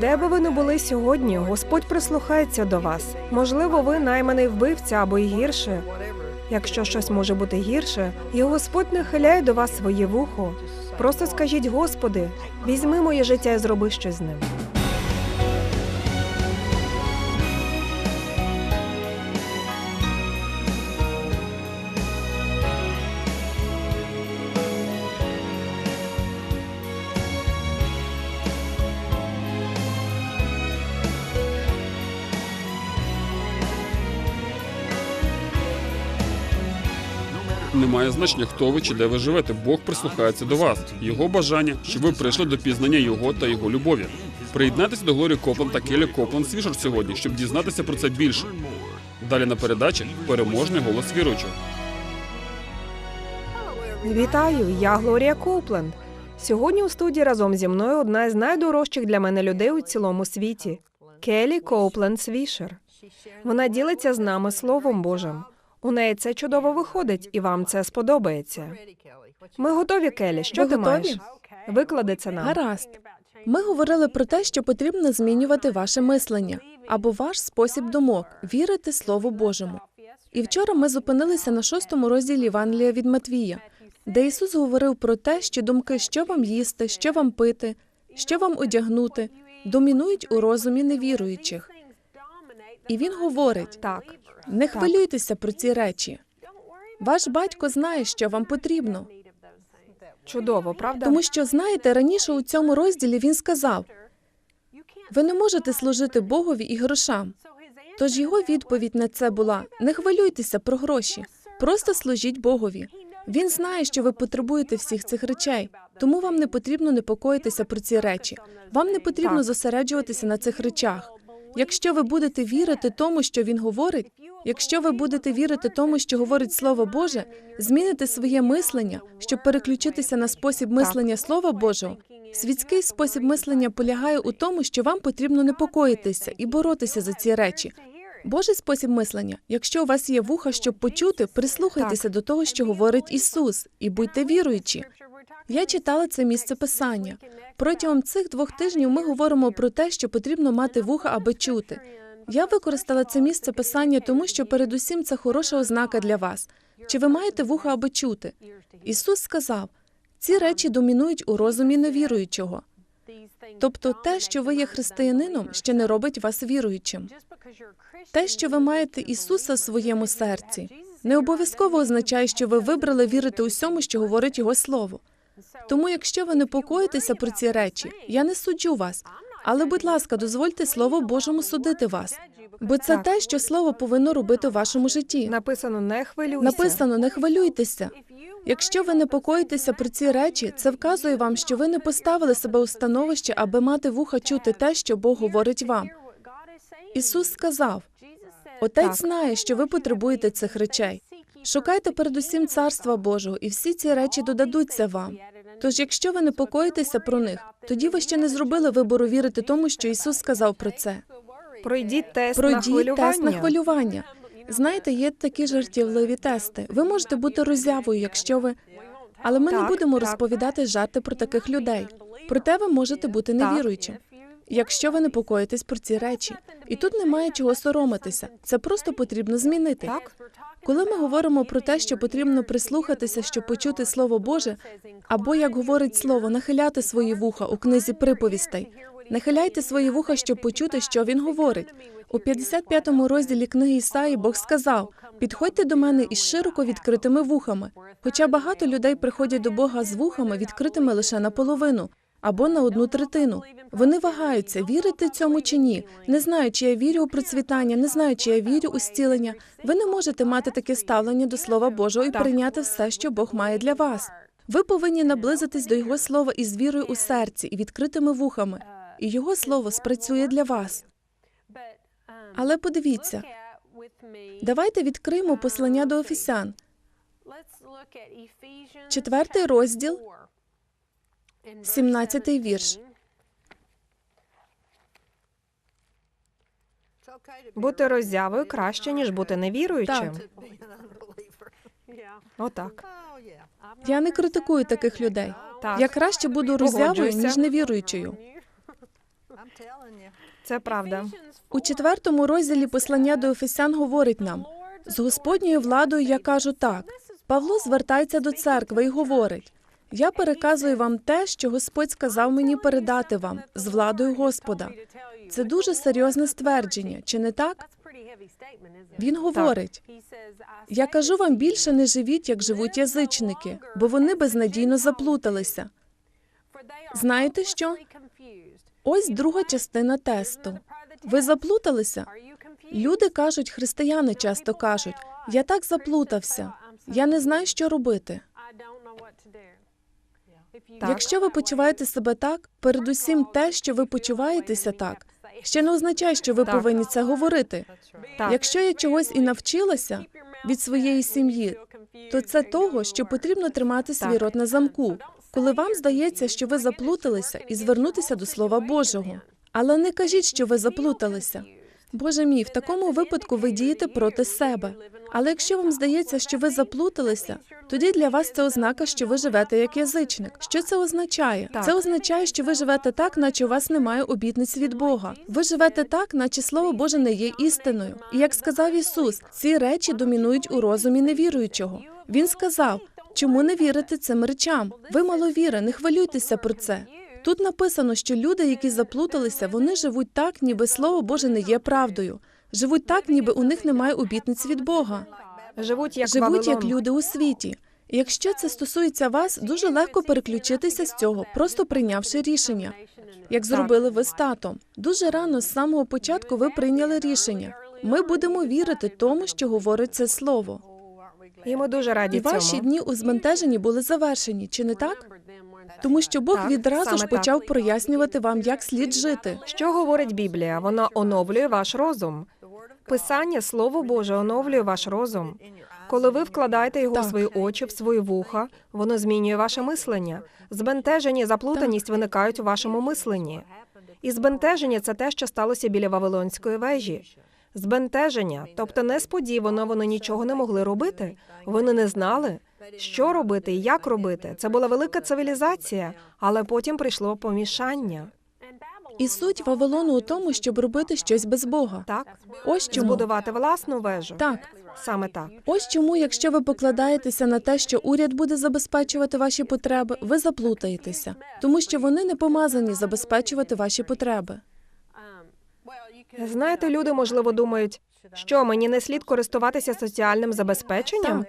Де би ви не були сьогодні, Господь прислухається до вас. Можливо, ви найманий вбивця або й гірше. Якщо щось може бути гірше, і Господь нахиляє до вас своє вухо. Просто скажіть, Господи, візьми моє життя і зроби щось з ним. Немає значення, хто ви чи де ви живете. Бог прислухається до вас. Його бажання, щоб ви прийшли до пізнання Його та Його любові. Приєднайтеся до Глорії Копланд та Келі Копланд Свішер сьогодні, щоб дізнатися про це більше. Далі на передачі переможний голос віруючого. Вітаю, я Глорія Коупленд. Сьогодні у студії разом зі мною одна з найдорожчих для мене людей у цілому світі Келі Коупленд Свішер. Вона ділиться з нами Словом Божим. У неї це чудово виходить, і вам це сподобається. Ми готові, Келі. Що Ви ти готові? маєш? Виклади це нам. Гаразд. Ми говорили про те, що потрібно змінювати ваше мислення або ваш спосіб думок, вірити Слову Божому. І вчора ми зупинилися на шостому розділі Євангелія від Матвія, де Ісус говорив про те, що думки, що вам їсти, що вам пити, що вам одягнути, домінують у розумі невіруючих. І він говорить: Так, не хвилюйтеся про ці речі. Ваш батько знає, що вам потрібно. чудово, правда? Тому що, знаєте, раніше у цьому розділі він сказав: ви не можете служити Богові і грошам. Тож його відповідь на це була: не хвилюйтеся про гроші, просто служіть Богові. Він знає, що ви потребуєте всіх цих речей, тому вам не потрібно непокоїтися про ці речі. Вам не потрібно зосереджуватися на цих речах. Якщо ви будете вірити тому, що він говорить, якщо ви будете вірити тому, що говорить Слово Боже, зміните своє мислення, щоб переключитися на спосіб мислення Слова Божого. Світський спосіб мислення полягає у тому, що вам потрібно непокоїтися і боротися за ці речі. Божий спосіб мислення, якщо у вас є вуха, щоб почути, прислухайтеся до того, що говорить Ісус, і будьте віруючі. Я читала це місце писання. Протягом цих двох тижнів ми говоримо про те, що потрібно мати вуха, аби чути. Я використала це місце писання, тому що передусім це хороша ознака для вас. Чи ви маєте вуха, аби чути? Ісус сказав: ці речі домінують у розумі невіруючого. Тобто, те, що ви є християнином, ще не робить вас віруючим. Те, що ви маєте Ісуса в своєму серці, не обов'язково означає, що ви вибрали вірити усьому, що говорить Його Слово. Тому, якщо ви непокоїтеся про ці речі, я не суджу вас. Але, будь ласка, дозвольте Слову Божому судити вас. Бо це те, що слово повинно робити в вашому житті. Написано не хвилюйся. Написано, не хвилюйтеся. Якщо ви непокоїтеся про ці речі, це вказує вам, що ви не поставили себе у становище, аби мати вуха чути те, що Бог говорить вам. Ісус сказав: Отець знає, що ви потребуєте цих речей. Шукайте передусім царства Божого, і всі ці речі додадуться вам. Тож, якщо ви непокоїтеся про них, тоді ви ще не зробили вибору вірити тому, що Ісус сказав про це. Пройдіть тест на хвилювання. тест на хвилювання. Знаєте, є такі жартівливі тести. Ви можете бути роззявою, якщо ви. Але ми не будемо так. розповідати жарти про таких людей. Проте ви можете бути Так. невіруючим, якщо ви непокоїтесь про ці речі. І тут немає чого соромитися. Це просто потрібно змінити. Так? Коли ми говоримо про те, що потрібно прислухатися, щоб почути слово Боже, або як говорить слово, нахиляти свої вуха у книзі приповістей. Нахиляйте свої вуха, щоб почути, що він говорить. У 55-му розділі книги Ісаї Бог сказав: підходьте до мене із широко відкритими вухами. Хоча багато людей приходять до Бога з вухами, відкритими лише наполовину або на одну третину. Вони вагаються, вірити цьому чи ні. Не знаю, чи я вірю у процвітання, не знаю, чи я вірю у зцілення. Ви не можете мати таке ставлення до Слова Божого і прийняти все, що Бог має для вас. Ви повинні наблизитись до Його слова із вірою у серці і відкритими вухами. І Його слово спрацює для вас. Але подивіться, давайте відкриємо послання до Офісян, четвертий розділ, 17-й вірш. Бути роззявою краще, ніж бути невіруючим. Отак. Я не критикую таких людей. Так. Я краще буду роззявою, Погоджуюся. ніж невіруючою. Це правда. У четвертому розділі послання до Ефесян говорить нам: з Господньою владою я кажу так. Павло звертається до церкви і говорить: Я переказую вам те, що Господь сказав мені передати вам з владою Господа. Це дуже серйозне ствердження, чи не так? Він говорить: Я кажу вам більше не живіть, як живуть язичники, бо вони безнадійно заплуталися. Знаєте що? Ось друга частина тесту. Ви заплуталися? Люди кажуть, християни часто кажуть: я так заплутався, я не знаю, що робити. Якщо ви почуваєте себе так, передусім те, що ви почуваєтеся так, ще не означає, що ви повинні це говорити. Якщо я чогось і навчилася від своєї сім'ї, то це того, що потрібно тримати свій рот на замку, коли вам здається, що ви заплуталися, і звернутися до Слова Божого. Але не кажіть, що ви заплуталися. Боже мій, в такому випадку ви дієте проти себе. Але якщо вам здається, що ви заплуталися, тоді для вас це ознака, що ви живете як язичник. Що це означає? Так. Це означає, що ви живете так, наче у вас немає обітниць від Бога. Ви живете так, наче слово Боже не є істиною. І як сказав Ісус, ці речі домінують у розумі невіруючого. Він сказав: чому не вірите цим речам? Ви маловіри, не хвилюйтеся про це. Тут написано, що люди, які заплуталися, вони живуть так, ніби слово Боже не є правдою. Живуть так, ніби у них немає обітниць від Бога. Живуть як Живуть як люди у світі. Якщо це стосується вас, дуже легко переключитися з цього, просто прийнявши рішення, як зробили ви з татом. Дуже рано з самого початку ви прийняли рішення. Ми будемо вірити тому, що говорить це слово. І ми дуже раді І ваші цьому. дні у збентеженні були завершені, чи не так? Тому що Бог Так, відразу ж саме так. почав прояснювати вам, як слід жити. Що говорить Біблія? Вона оновлює ваш розум. Писання, Слово Боже, оновлює ваш розум. Коли ви вкладаєте його Так. в свої очі, в свої вуха, воно змінює ваше мислення. Збентеження заплутаність виникають у вашому мисленні. І збентеження це те, що сталося біля Вавилонської вежі. Збентеження, тобто несподівано вони нічого не могли робити. Вони не знали, що робити і як робити. Це була велика цивілізація, але потім прийшло помішання. І суть Вавилону у тому, щоб робити щось без Бога. Так, Ось чому. збудувати власну вежу. Так. Саме так. Ось чому, якщо ви покладаєтеся на те, що уряд буде забезпечувати ваші потреби, ви заплутаєтеся, тому що вони не помазані забезпечувати ваші потреби. Знаєте, люди можливо думають, що мені не слід користуватися соціальним забезпеченням.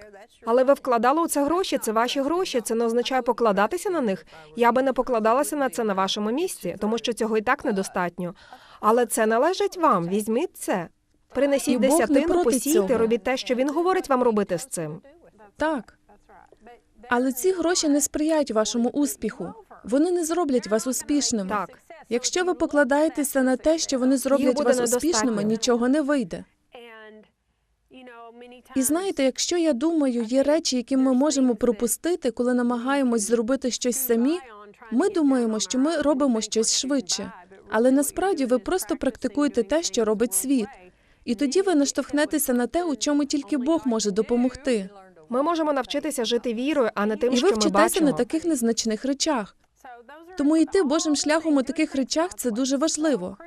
Але ви вкладали у це гроші, це ваші гроші. Це не означає покладатися на них. Я би не покладалася на це на вашому місці, тому що цього і так недостатньо. Але це належить вам. Візьміть це. Принесіть десятину, посійте, цього. робіть те, що він говорить вам робити з цим. Так. Але ці гроші не сприяють вашому успіху. Вони не зроблять вас успішними. Так. Якщо ви покладаєтеся на те, що вони зроблять вас успішними, нічого не вийде. І знаєте, якщо я думаю, є речі, які ми можемо пропустити, коли намагаємось зробити щось самі, ми думаємо, що ми робимо щось швидше. Але насправді ви просто практикуєте те, що робить світ. І тоді ви наштовхнетеся на те, у чому тільки Бог може допомогти. Ми можемо навчитися жити вірою, а не тим, І що ви ми вчитеся бачимо. на таких незначних речах. Тому йти Божим шляхом у таких речах це дуже важливо.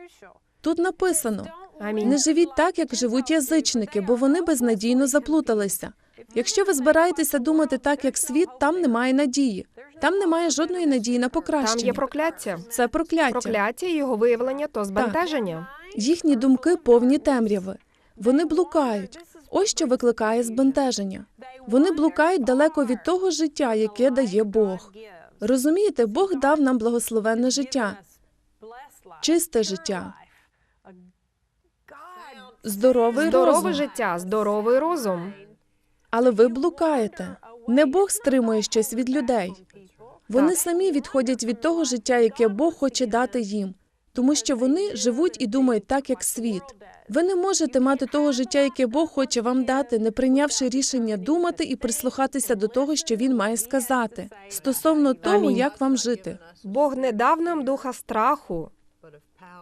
Тут написано: не живіть так, як живуть язичники, бо вони безнадійно заплуталися. Якщо ви збираєтеся думати так, як світ, там немає надії. Там немає жодної надії на Там покращення. є прокляття. Це прокляття. Прокляття і його виявлення то збентеження. Їхні думки повні темряви. Вони блукають. Ось що викликає збентеження. Вони блукають далеко від того життя, яке дає Бог. Розумієте, Бог дав нам благословенне життя, чисте життя, здоровий Здорове розум. життя, здоровий розум. Але ви блукаєте. Не Бог стримує щось від людей. Вони самі відходять від того життя, яке Бог хоче дати їм, тому що вони живуть і думають так, як світ. Ви не можете мати того життя, яке Бог хоче вам дати, не прийнявши рішення думати і прислухатися до того, що він має сказати, стосовно того, як вам жити. Бог не дав нам духа страху,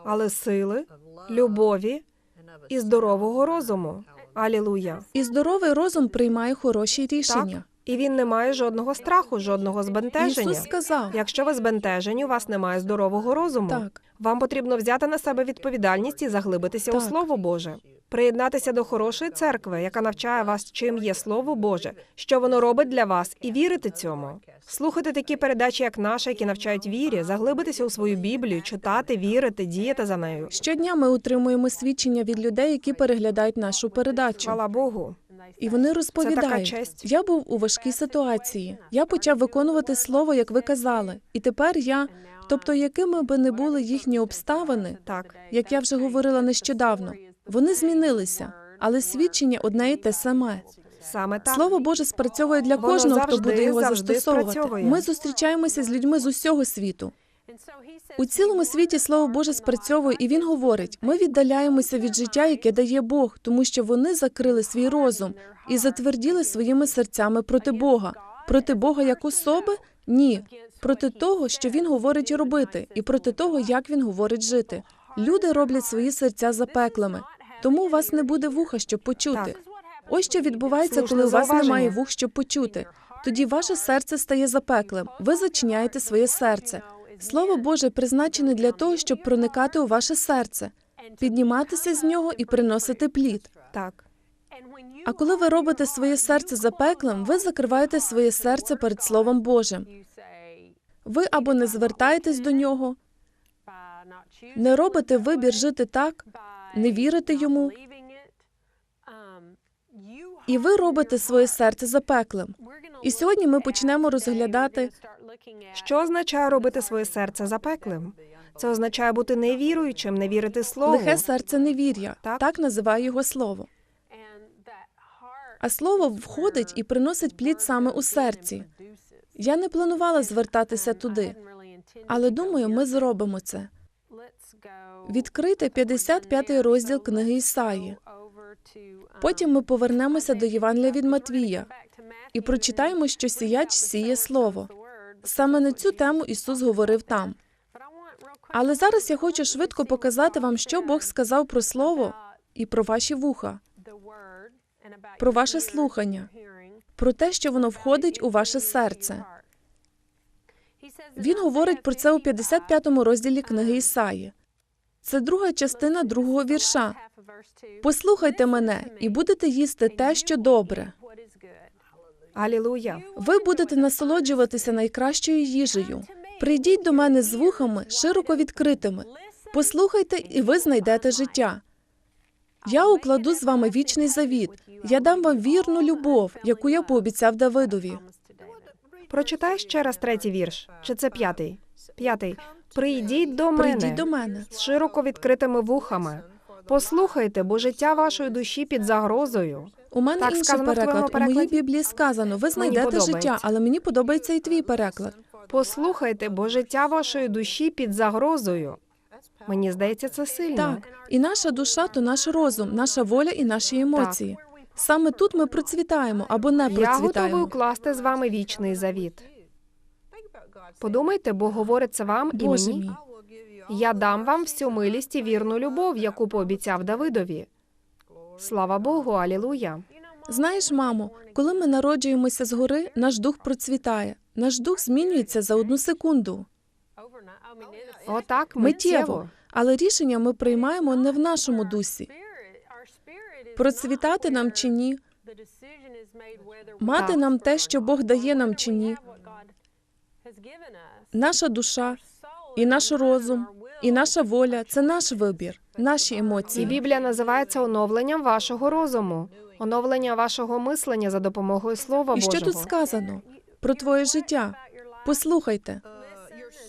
але сили, любові і здорового розуму. Алілуя. І здоровий розум приймає хороші рішення. І він не має жодного страху, жодного збентеження. Ісус сказав Якщо ви збентежені, у вас немає здорового розуму. так. Вам потрібно взяти на себе відповідальність і заглибитися у Слово Боже. Приєднатися до хорошої церкви, яка навчає вас, чим є Слово Боже, що воно робить для вас, і вірити цьому. Слухати такі передачі, як наша, які навчають вірі, заглибитися у свою Біблію, читати, вірити, діяти за нею. Щодня ми отримуємо свідчення від людей, які переглядають нашу передачу. Хвала Богу. І вони розповідають, я був у важкій ситуації. Я почав виконувати слово, як ви казали. І тепер я, тобто, якими би не були їхні обставини, Так, як я вже говорила нещодавно, вони змінилися, але свідчення одне і те саме. саме так. Слово Боже спрацьовує для Воно кожного, хто буде його завжди застосовувати. спрацьовує. Ми зустрічаємося з людьми з усього світу. У цілому світі слово Боже спрацьовує, і він говорить: ми віддаляємося від життя, яке дає Бог, тому що вони закрили свій розум і затверділи своїми серцями проти Бога. Проти Бога як особи? Ні. Проти того, що він говорить робити, і проти того, як він говорить жити. Люди роблять свої серця запеклими, тому у вас не буде вуха, щоб почути. Ось що відбувається, коли у вас немає вух, щоб почути. Тоді ваше серце стає запеклим. Ви зачиняєте своє серце. Слово Боже призначене для того, щоб проникати у ваше серце, підніматися з нього і приносити плід. Так. А коли ви робите своє серце запеклим, ви закриваєте своє серце перед Словом Божим. Ви або не звертаєтесь до нього, не робите вибір жити так, не вірите йому, і ви робите своє серце запеклим. І сьогодні ми почнемо розглядати Що означає робити своє серце запеклим? Це означає бути невіруючим, не вірити слову. лихе серце невір'я. Так. Так називає його слово. А слово входить і приносить плід саме у серці. Я не планувала звертатися туди, але думаю, ми зробимо це. Відкрийте 55 розділ книги Ісаї. Потім ми повернемося до Євангелія від Матвія і прочитаємо, що сіяч сіє слово. Саме на цю тему Ісус говорив там. Але зараз я хочу швидко показати вам, що Бог сказав про слово і про ваші вуха, про ваше слухання. про те, що воно входить у ваше серце. Він говорить про це у 55-му розділі книги Ісаї. Це друга частина другого вірша. Послухайте мене і будете їсти те, що добре. Алілуя. Ви будете насолоджуватися найкращою їжею. Прийдіть до мене з вухами широко відкритими. Послухайте, і ви знайдете життя. Я укладу з вами вічний завіт. Я дам вам вірну любов, яку я пообіцяв Давидові. Прочитай ще раз третій вірш. Чи це п'ятий? П'ятий. Прийдіть до мене Прийдіть до мене. з широко відкритими вухами. Послухайте, бо життя вашої душі під загрозою. У мене Так інший переклад. У моїй? Біблії сказано: ви знайдете життя, але мені подобається і твій переклад. Послухайте, бо життя вашої душі під загрозою. Мені здається, це сильно. Так, і наша душа то наш розум, наша воля і наші емоції. Саме тут ми процвітаємо або не Я готовий процвітаємо. укласти з вами вічний завіт. Подумайте, бо говорить це вам і Боже мені. мій. Я дам вам всю милість і вірну любов, яку пообіцяв Давидові. Слава Богу, алілуя. Знаєш, мамо, коли ми народжуємося згори, наш дух процвітає. Наш дух змінюється за одну секунду. Отак Миттєво. миттєво. Але рішення ми приймаємо не в нашому дусі. Процвітати нам чи ні, мати нам те, що Бог дає нам чи ні. Наша душа і наш розум, і наша воля це наш вибір, наші емоції. І. Біблія називається оновленням вашого розуму, оновлення вашого мислення за допомогою Слова І що тут сказано про твоє життя? Послухайте,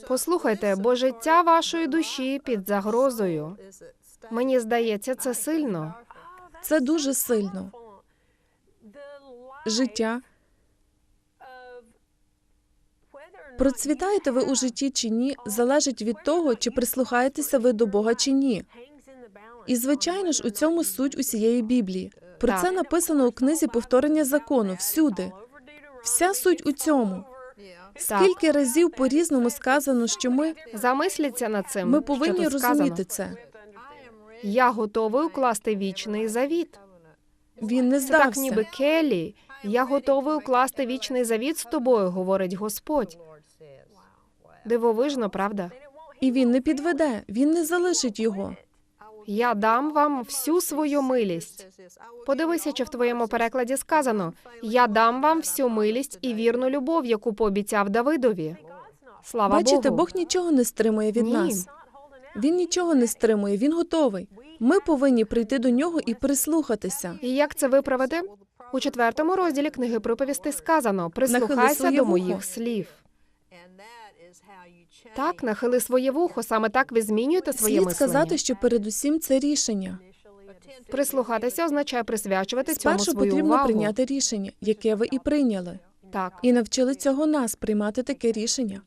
Послухайте, бо життя вашої душі під загрозою. Мені здається, це сильно. це дуже сильно. Життя. Процвітаєте ви у житті чи ні, залежить від того, чи прислухаєтеся ви до Бога чи ні. І звичайно ж, у цьому суть усієї Біблії. Про це написано у книзі повторення закону всюди. Вся суть у цьому. Скільки разів по-різному сказано, що ми, Замисліться над цим. ми повинні тут розуміти це. Я готовий укласти вічний завіт. Він не Це так, ніби Келі. Я готовий укласти вічний завіт з тобою, говорить Господь. Дивовижно, правда? І він не підведе, він не залишить його. Я дам вам всю свою милість. Подивися, чи в твоєму перекладі сказано: Я дам вам всю милість і вірну любов, яку пообіцяв Давидові. Слава Бачите, Богу. Бог нічого не стримує від Ні. нас. Він нічого не стримує, він готовий. Ми повинні прийти до нього і прислухатися. І як це виправити? У четвертому розділі книги приповісти сказано: прислухайся до вухо. моїх слів. Так, нахили своє вухо. Саме так ви змінюєте своє Слід мислення. сказати, що передусім це рішення. Прислухатися означає присвячувати цьому Спершу свою потрібно увагу. прийняти рішення, яке ви і прийняли, Так, і навчили цього нас приймати таке рішення.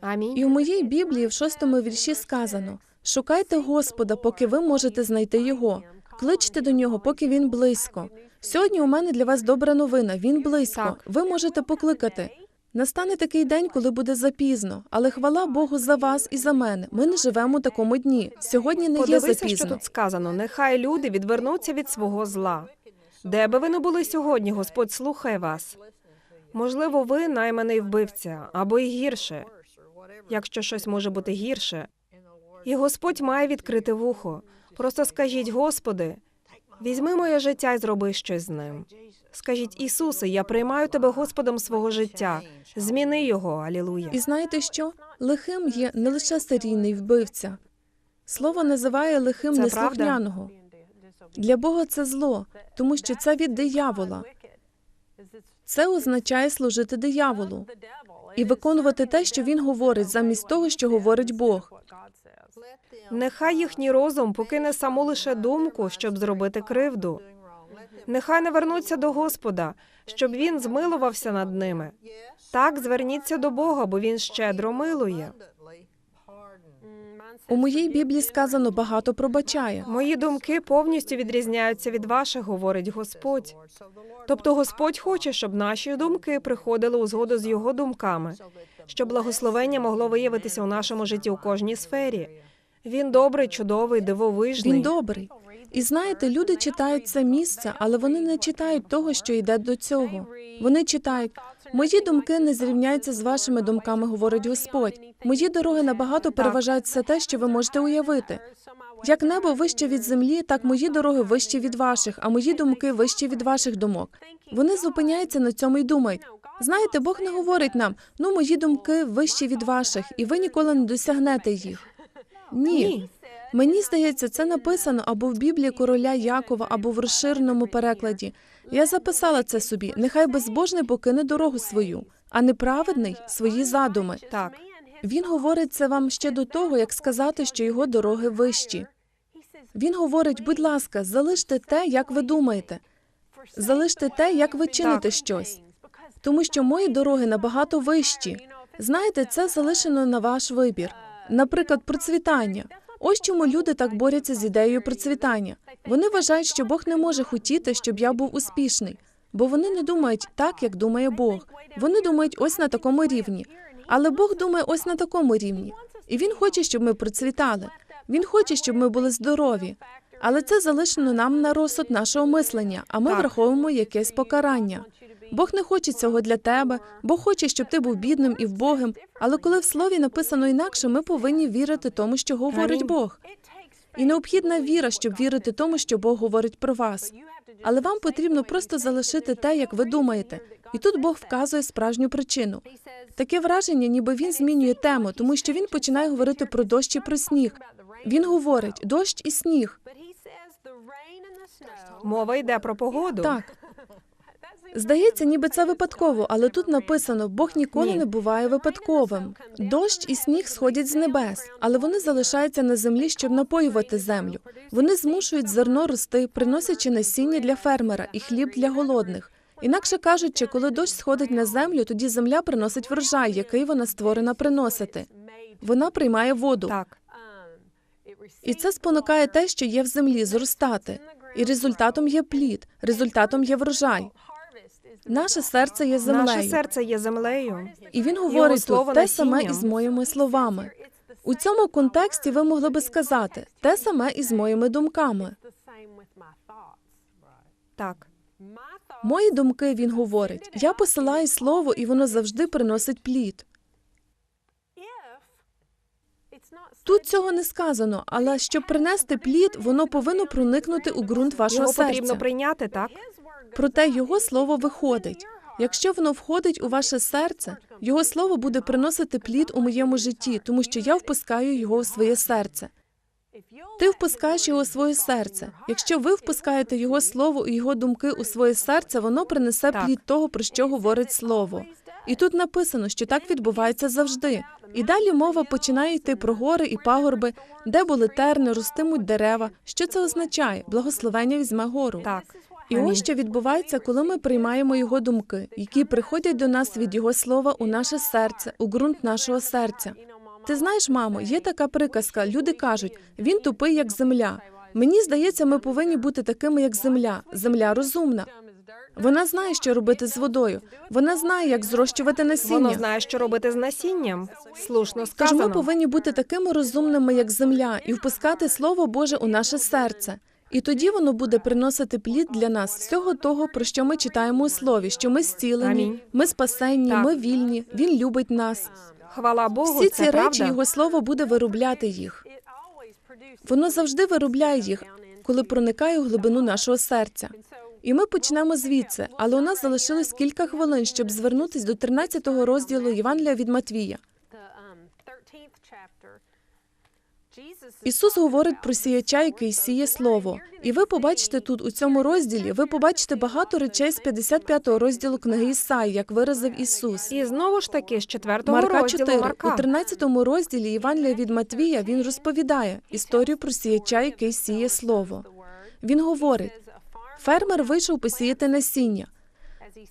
амінь. І у моїй Біблії в шостому вірші сказано: шукайте Господа, поки ви можете знайти його. Кличте до нього, поки він близько. Сьогодні у мене для вас добра новина. Він близько. Так. Ви можете покликати. Настане такий день, коли буде запізно, але хвала Богу за вас і за мене. Ми не живемо у такому дні. Сьогодні не є Подивися, що запізно. тут сказано. Нехай люди відвернуться від свого зла. Де би ви не були сьогодні, Господь слухає вас. Можливо, ви найманий вбивця або і гірше, якщо щось може бути гірше. І Господь має відкрити вухо. Просто скажіть, Господи, візьми моє життя і зроби щось з ним. Скажіть, Ісусе, я приймаю тебе Господом свого життя. Зміни його, алілуя. І знаєте що? Лихим є не лише серійний вбивця. Слово називає лихим Це неслухняного. Для Бога це зло, тому що це від диявола. Це означає служити дияволу і виконувати те, що він говорить, замість того, що говорить Бог. Нехай їхній розум покине саму лише думку, щоб зробити кривду. Нехай не вернуться до Господа, щоб він змилувався над ними. Так, зверніться до Бога, бо він щедро милує. У моїй Біблії сказано багато пробачає. Мої думки повністю відрізняються від ваших, говорить Господь. Тобто Господь хоче, щоб наші думки приходили у згоду з його думками, щоб благословення могло виявитися у нашому житті у кожній сфері. Він добрий, чудовий, дивовижний. Він добрий. І знаєте, люди читають це місце, але вони не читають того, що йде до цього. Вони читають мої думки не зрівняються з вашими думками, говорить Господь. Мої дороги набагато переважають все те, що ви можете уявити. Як небо вище від землі, так мої дороги вищі від ваших, а мої думки вищі від ваших думок. Вони зупиняються на цьому і думають. Знаєте, Бог не говорить нам: ну мої думки вищі від ваших, і ви ніколи не досягнете їх. Ні. Ні. Мені здається, це написано або в Біблії короля Якова, або в розширеному перекладі. Я записала це собі. Нехай безбожний покине дорогу свою, а неправедний свої задуми. Так, Він говорить це вам ще до того, як сказати, що його дороги вищі. Він говорить, будь ласка, залиште те, як ви думаєте, залиште те, як ви чините Так. щось, тому що мої дороги набагато вищі. Знаєте, це залишено на ваш вибір. Наприклад, процвітання. Ось чому люди так борються з ідеєю процвітання. Вони вважають, що Бог не може хотіти, щоб я був успішний, бо вони не думають так, як думає Бог. Вони думають ось на такому рівні. Але Бог думає ось на такому рівні. І він хоче, щоб ми процвітали. Він хоче, щоб ми були здорові. Але це залишено нам на розсуд нашого мислення, а ми Так. враховуємо якесь покарання. Бог не хоче цього для тебе, Бог хоче, щоб ти був бідним і вбогим. Але коли в слові написано інакше, ми повинні вірити тому, що говорить Бог. І необхідна віра, щоб вірити тому, що Бог говорить про вас. Але вам потрібно просто залишити те, як ви думаєте. І тут Бог вказує справжню причину. Таке враження, ніби він змінює тему, тому що він починає говорити про дощ і про сніг. Він говорить дощ і сніг. мова йде про погоду. Так. Здається, ніби це випадково, але тут написано: Бог ніколи Ні. не буває випадковим. Дощ і сніг сходять з небес, але вони залишаються на землі, щоб напоювати землю. Вони змушують зерно рости, приносячи насіння для фермера і хліб для голодних. Інакше кажучи, коли дощ сходить на землю, тоді земля приносить врожай, який вона створена приносити. Вона приймає воду, Так, і це спонукає те, що є в землі, зростати. І результатом є плід, результатом є врожай. Наше серце є наше землею. серце є землею. І він говорить тут те саме із моїми словами. У цьому контексті ви могли би сказати те саме із моїми думками. Так, Мої думки, він говорить. Я посилаю слово, і воно завжди приносить плід. Тут цього не сказано, але щоб принести плід, воно повинно проникнути у ґрунт вашого Його серця. потрібно прийняти, так? Проте його слово виходить. Якщо воно входить у ваше серце, його слово буде приносити плід у моєму житті, тому що я впускаю його у своє серце. Ти впускаєш його у своє серце. Якщо ви впускаєте його слово і його думки у своє серце, воно принесе плід того, про що говорить слово. І тут написано, що так відбувається завжди. І далі мова починає йти про гори і пагорби, де були терни, ростимуть дерева. Що це означає? Благословення візьме гору. Так. І ось що відбувається, коли ми приймаємо його думки, які приходять до нас від його слова у наше серце, у ґрунт нашого серця. Ти знаєш, мамо, є така приказка. Люди кажуть, він тупий, як земля. Мені здається, ми повинні бути такими, як земля. Земля розумна. Вона знає, що робити з водою. Вона знає, як зрощувати насіння. знає, що робити з насінням. Слушно Тож ми повинні бути такими розумними, як земля, і впускати Слово Боже у наше серце. І тоді воно буде приносити плід для нас всього того, про що ми читаємо у слові, що ми зцілені, Амінь. ми спасенні, Так. ми вільні, він любить нас. Хвала Богу, Всі це ці правда. речі його слово буде виробляти їх. Воно завжди виробляє їх, коли проникає у глибину нашого серця. І ми почнемо звідси, але у нас залишилось кілька хвилин, щоб звернутись до 13-го розділу Євангелія від Матвія. Ісус говорить про сіяча, який сіє слово. І ви побачите тут у цьому розділі, ви побачите багато речей з 55-го розділу книги Ісаї, як виразив Ісус. І знову ж таки, з четвертого Марка розділу Марка. У 13 розділі Євангелія від Матвія він розповідає історію про сіяча, який сіє слово. Він говорить: фермер вийшов посіяти насіння.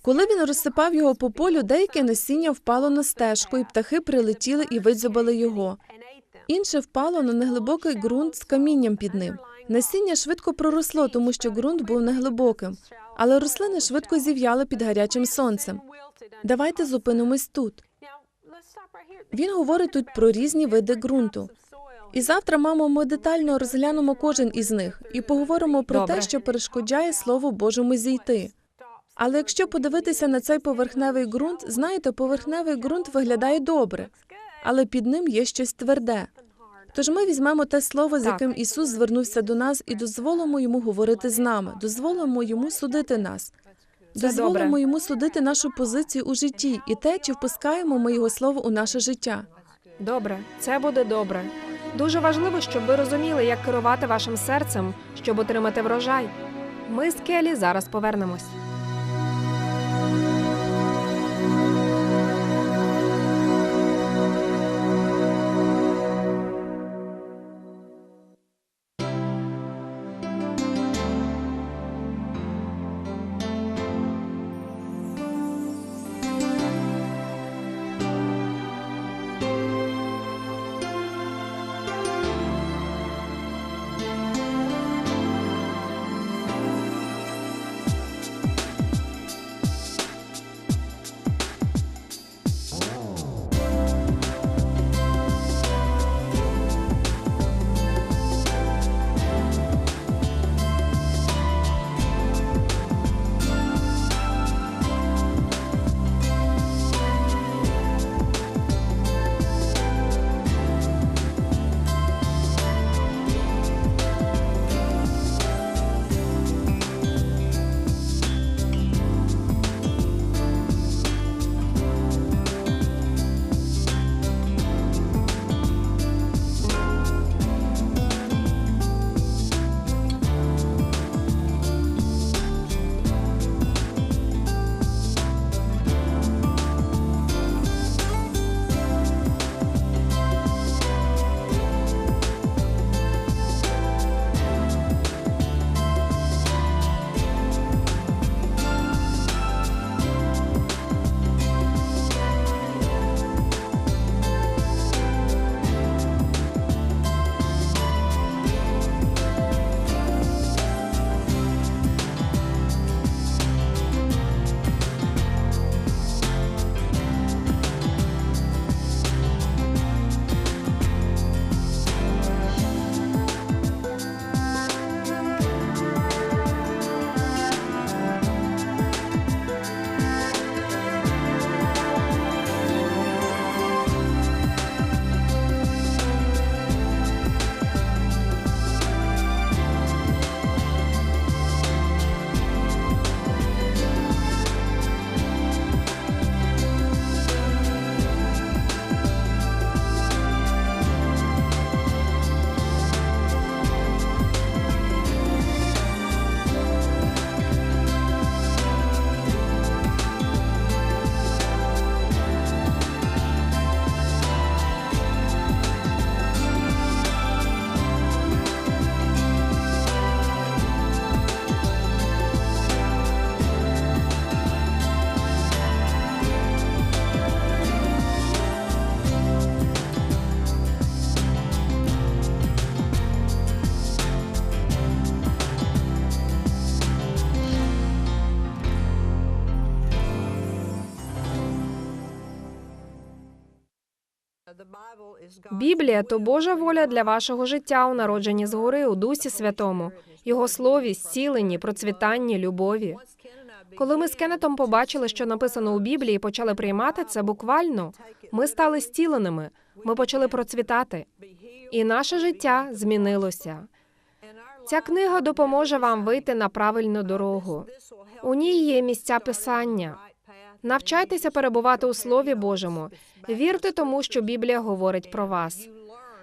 Коли він розсипав його по полю, деяке насіння впало на стежку, і птахи прилетіли і видзьобали його. Інше впало на неглибокий ґрунт з камінням під ним. Насіння швидко проросло, тому що ґрунт був неглибоким, але рослини швидко зів'яли під гарячим сонцем. Давайте зупинимось тут. Він говорить тут про різні види ґрунту. І завтра, мамо, ми детально розглянемо кожен із них і поговоримо про Добре. те, що перешкоджає Слову Божому зійти. Але якщо подивитися на цей поверхневий ґрунт, знаєте, поверхневий ґрунт виглядає добре, але під ним є щось тверде. Тож ми візьмемо те слово, з яким Ісус звернувся до нас, і дозволимо йому говорити з нами, дозволимо йому судити нас. Дозволимо йому судити нашу позицію у житті і те, чи впускаємо ми його слово у наше життя. Добре, це буде добре. Дуже важливо, щоб ви розуміли, як керувати вашим серцем, щоб отримати врожай. Ми з Келі зараз повернемось. Біблія то Божа воля для вашого життя у народженні згори у Дусі Святому, Його слові, зціленні, процвітанні, любові. Коли ми з Кеннетом побачили, що написано у Біблії, і почали приймати це буквально, ми стали зціленими, ми почали процвітати, і наше життя змінилося. Ця книга допоможе вам вийти на правильну дорогу. У ній є місця писання. Навчайтеся перебувати у Слові Божому. Вірте тому, що Біблія говорить про вас.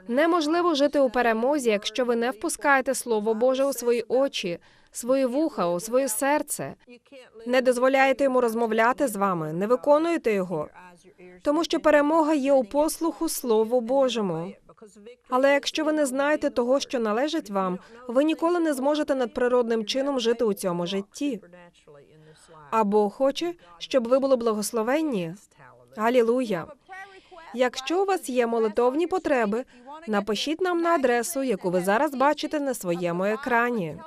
Неможливо жити у перемозі, якщо ви не впускаєте Слово Боже у свої очі, свої вуха, у своє серце. Не дозволяєте йому розмовляти з вами, не виконуєте його, тому що перемога є у послуху Слову Божому. Але якщо ви не знаєте того, що належить вам, ви ніколи не зможете надприродним чином жити у цьому житті. А Бог хоче, щоб ви були благословенні. Алілуя! Якщо у вас є молитовні потреби, напишіть нам на адресу, яку ви зараз бачите на своєму екрані.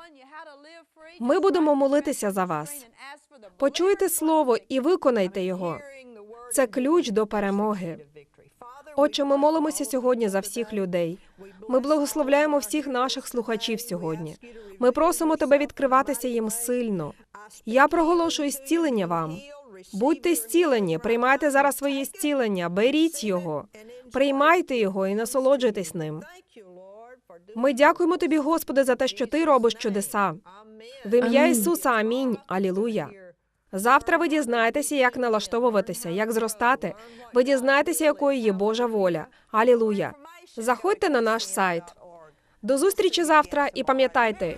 Ми будемо молитися за вас. Почуйте слово і виконайте його. Це ключ до перемоги. Отче, ми молимося сьогодні за всіх людей. Ми благословляємо всіх наших слухачів сьогодні. Ми просимо тебе відкриватися їм сильно. Я проголошую зцілення вам. Будьте зцілені, приймайте зараз своє зцілення, беріть його, приймайте його і насолоджуйтесь ним. Ми дякуємо тобі, Господи, за те, що ти робиш чудеса. В ім'я Ісуса, амінь. Алілуя. Завтра ви дізнаєтеся, як налаштовуватися, як зростати. Ви дізнаєтеся, якою є Божа воля. Алілуя. Заходьте на наш сайт. До зустрічі завтра і пам'ятайте,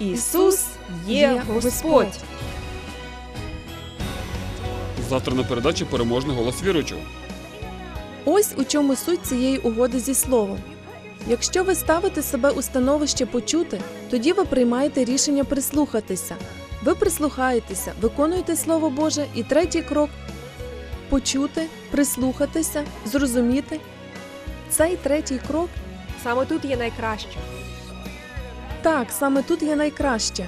Ісус є Господь. Завтра на передачі переможний голос віруючого. Ось у чому суть цієї угоди зі словом. Якщо ви ставите себе у становище почути, тоді ви приймаєте рішення прислухатися. Ви прислухаєтеся, виконуєте Слово Боже, і третій крок почути, прислухатися, зрозуміти. Цей третій крок Саме тут є найкраще. так, саме тут є найкраще.